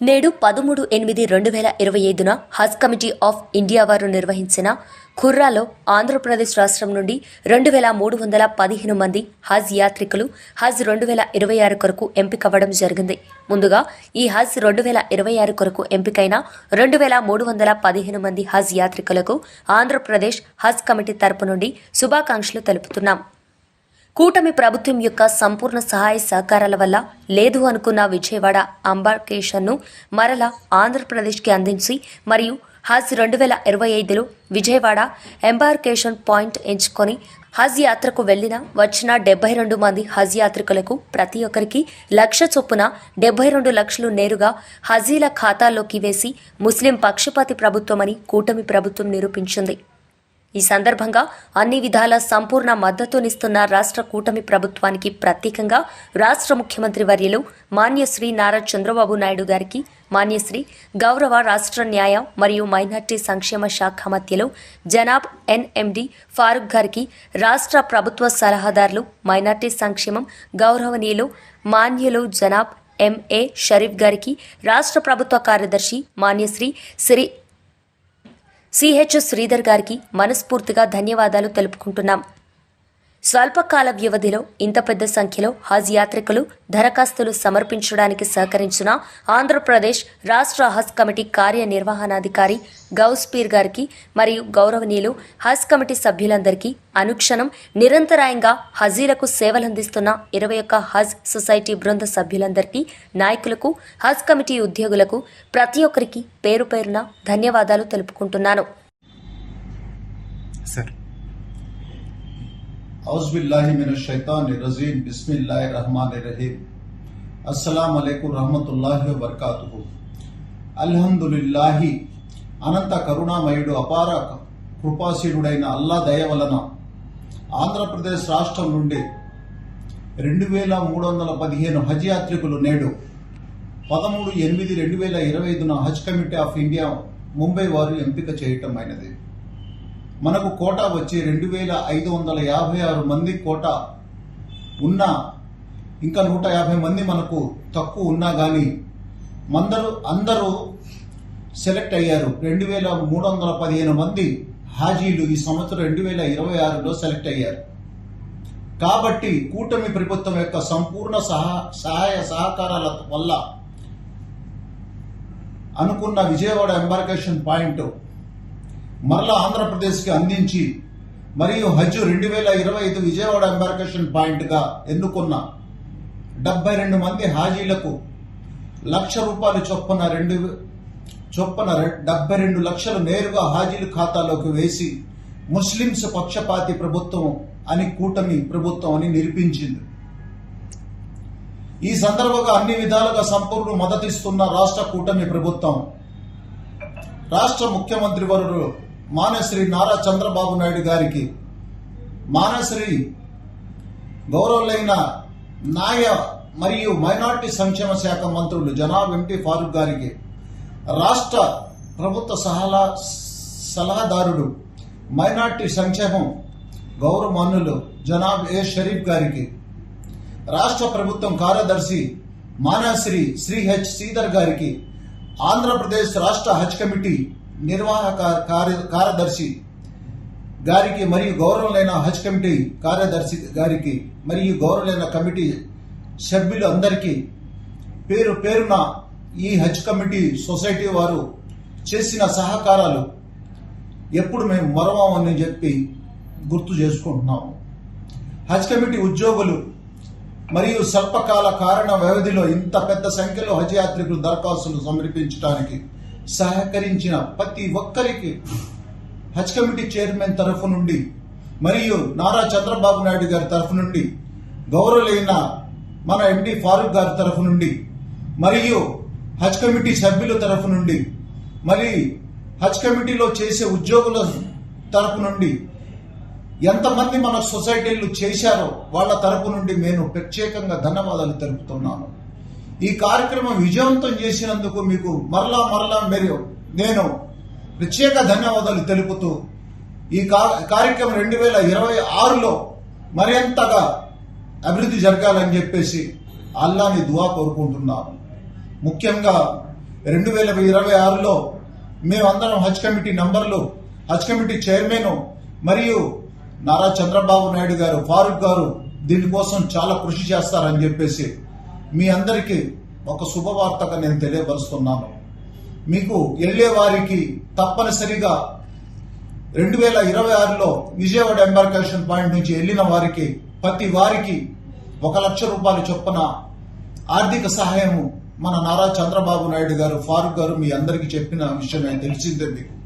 నేడు పదమూడు ఎనిమిది రెండు వేల ఇరవై ఐదున హజ్ కమిటీ ఆఫ్ ఇండియా వారు నిర్వహించిన ఖుర్రాలో ఆంధ్రప్రదేశ్ రాష్ట్రం నుండి రెండు వేల మూడు వందల పదిహేను మంది హజ్ యాత్రికులు హజ్ రెండు వేల ఇరవై ఆరు కొరకు ఎంపికవ్వడం జరిగింది. ముందుగా ఈ హజ్ రెండు వేల ఇరవై ఆరు కొరకు ఎంపికైన రెండు వేల మూడు వందల పదిహేను మంది హజ్ యాత్రికులకు ఆంధ్రప్రదేశ్ హజ్ కమిటీ తరపు నుండి శుభాకాంక్షలు తెలుపుతున్నాం. కూటమి ప్రభుత్వం యొక్క సంపూర్ణ సహాయ సహకారాల వల్ల లేదు అనుకున్న విజయవాడ అంబార్కేషన్ను మరలా ఆంధ్రప్రదేశ్కి అందించి మరియు హజ్ రెండు వేల ఇరవై ఐదులో విజయవాడ ఎంబార్కేషన్ పాయింట్ ఎంచుకొని హజ్ యాత్రకు వెళ్ళిన వచ్చిన డెబ్బై రెండు మంది హజ్ యాత్రికులకు ప్రతి ఒక్కరికి లక్ష చొప్పున డెబ్బై రెండు లక్షలు నేరుగా హజీల ఖాతాలోకి వేసి ముస్లిం పక్షపాతి ప్రభుత్వమని కూటమి ప్రభుత్వం నిరూపించింది. ఈ సందర్భంగా అన్ని విధాల సంపూర్ణ మద్దతునిస్తున్న రాష్ట్ర కూటమి ప్రభుత్వానికి ప్రత్యేకంగా రాష్ట్ర ముఖ్యమంత్రి వర్యులు మాన్యశ్రీ నారా చంద్రబాబు నాయుడు గారికి మాన్యశ్రీ గౌరవ రాష్ట్ర న్యాయ మరియు మైనార్టీ సంక్షేమ శాఖ మధ్యలో జనాబ్ ఎన్ఎండి ఫారూక్ గారికి రాష్ట్ర ప్రభుత్వ సలహాదారులు మైనార్టీ సంక్షేమం గౌరవనీయులు మాన్యులు జనాబ్ ఎంఏ షరీఫ్ గారికి రాష్ట్ర ప్రభుత్వ కార్యదర్శి మాన్యశ్రీ శ్రీ సిహెచ్ శ్రీధర్ గారికి మనస్ఫూర్తిగా ధన్యవాదాలు తెలుపుకుంటున్నాం. స్వల్పకాల వ్యవధిలో ఇంత పెద్ద సంఖ్యలో హజ్ యాత్రికులు దరఖాస్తులు సమర్పించడానికి సహకరించిన ఆంధ్రప్రదేశ్ రాష్ట్ర హజ్ కమిటీ కార్యనిర్వహణాధికారి గౌస్పీర్ గారికి మరియు గౌరవనీయులు హజ్ కమిటీ సభ్యులందరికీ అనుక్షణం నిరంతరాయంగా హజీలకు సేవలందిస్తున్న ఇరవై ఒక్క హజ్ సొసైటీ బృంద సభ్యులందరికీ నాయకులకు హజ్ కమిటీ ఉద్యోగులకు ప్రతి ఒక్కరికి పేరు పేరున ధన్యవాదాలు తెలుపుకుంటున్నాను. సార్ औज़बिल्लाहिमिनश्शैतानिर्रजीम बिस्मिल्लाहिर्रहमानिर्रहीम అస్సలాం అలైకుం రహమతుల్లాహి వబర్కాతుహు అల్హమ్దులిల్లాహి అనంత కరుణామయుడు అపార కృపాశీలుడైన అల్లా దయ వలన ఆంధ్రప్రదేశ్ రాష్ట్రం నుండి రెండు వేల మూడు వందల పదిహేను హజ్ యాత్రికులు నేడు పదమూడు ఎనిమిది రెండు వేల ఇరవై ఐదున Haj committee of India Mumbai వారు ఎంపిక చేయటం అయినది మనకు కోటా వచ్చి రెండు వేల ఐదు వందల యాభై ఆరు మంది కోటా ఉన్న ఇంకా నూట యాభై మంది మనకు తక్కువ ఉన్నా కానీ మందరూ అందరూ సెలెక్ట్ అయ్యారు. రెండు వేల మూడు వందల పదిహేను మంది హాజీలు ఈ సంవత్సరం రెండు వేల ఇరవై ఆరులో సెలెక్ట్ అయ్యారు. కాబట్టి కూటమి ప్రభుత్వం యొక్క సంపూర్ణ సహా సహాయ సహకారాల వల్ల అనుకున్న విజయవాడ ఎంబార్కేషన్ పాయింట్ మరలా ఆంధ్రప్రదేశ్కి అందించి మరియు హజ్ రెండు వేల ఇరవై ఐదు విజయవాడ ఎంబార్కేషన్ పాయింట్గా ఎన్నుకున్న డెబ్బై రెండు మంది హాజీలకు లక్ష రూపాయలు చొప్పున రెండు చొప్పున డెబ్బై రెండు లక్షలు నేరుగా హాజీల ఖాతాలోకి వేసి ముస్లింస్ పక్షపాతి ప్రభుత్వం అని కూటమి ప్రభుత్వం అని నిరూపించింది. ఈ సందర్భంగా అన్ని విధాలుగా సంపూర్ణ మద్దతిస్తున్న రాష్ట్ర కూటమి ప్రభుత్వం రాష్ట్ర ముఖ్యమంత్రి వరుడు మానశ్రీ నారా చంద్రబాబు నాయుడు గారికి మానశ్రీ గౌరవులైన న్యాయ మరియు మైనార్టీ సంక్షేమ శాఖ మంత్రులు జనాబ్ ఎంటీ ఫారూక్ గారికి రాష్ట్ర ప్రభుత్వ సలహా సలహాదారుడు మైనార్టీ సంక్షేమం గౌరవమాన్యులు జనాబ్ ఏ షరీఫ్ గారికి రాష్ట్ర ప్రభుత్వం కార్యదర్శి మానాశ్రీ శ్రీ హెచ్ శ్రీధర్ గారికి ఆంధ్రప్రదేశ్ రాష్ట్ర హజ్ కమిటీ నిర్వాహక కార్య- కార్యదర్శి గారికి మరియు గౌరవలైన హజ్ కమిటీ కార్యదర్శి గారికి మరియు గౌరవలైన కమిటీ సభ్యులు అందరికీ పేరు పేరున ఈ హజ్ కమిటీ సొసైటీ వారు చేసిన సహకారాలు ఎప్పుడు మేము మరవమని చెప్పి గుర్తు చేసుకుంటున్నాము హజ్ కమిటీ ఉద్యోగులు మరియు స్వల్పకాల కారణ వ్యవధిలో ఇంత పెద్ద సంఖ్యలో హజ్ యాత్రికులు దరఖాస్తులు సమర్పించడానికి సహకరించిన ప్రతి ఒక్కరికి హజ్ కమిటీ చైర్మన్ తరఫు నుండి మరియు నారా చంద్రబాబు నాయుడు గారి తరఫు నుండి గౌరవులైన మన ఎండి ఫారూక్ గారి తరఫు నుండి మరియు హజ్ కమిటీ సభ్యుల తరఫు నుండి మరి హజ్ కమిటీలో చేసే ఉద్యోగుల తరఫు నుండి ఎంతమంది మన సొసైటీలు చేశారో వాళ్ళ తరపు నుండి నేను ప్రత్యేకంగా ధన్యవాదాలు తెలుపుతున్నాను. ఈ కార్యక్రమం విజయవంతం చేసినందుకు మీకు మరలా మరలా మీరు నేను ప్రత్యేక ధన్యవాదాలు తెలుపుతూ ఈ కార్యక్రమం రెండు వేల ఇరవై ఆరులో మరింతగా అభివృద్ధి జరగాలని చెప్పేసి అల్లాని దువా కోరుకుంటున్నాను ముఖ్యంగా రెండు వేల ఇరవై ఆరులో మేమందరం హజ్ కమిటీ నంబర్లు హజ్ కమిటీ చైర్మన్ మరియు నారా చంద్రబాబు నాయుడు గారు ఫారూక్ గారు దీనికోసం చాలా కృషి చేస్తారని చెప్పేసి మీ అందరికీ ఒక శుభవార్తగా నేను తెలియపరుస్తున్నాను. మీకు వెళ్ళే వారికి తప్పనిసరిగా రెండు వేల ఇరవై ఆరులో విజయవాడ ఎంబార్కేషన్ పాయింట్ నుంచి వెళ్ళిన వారికి ప్రతి వారికి ఒక లక్ష రూపాయలు చొప్పున ఆర్థిక సహాయము మన నారా చంద్రబాబు నాయుడు గారు ఫారూక్ గారు మీ అందరికీ చెప్పిన విషయమే తెలిసిందే మీకు.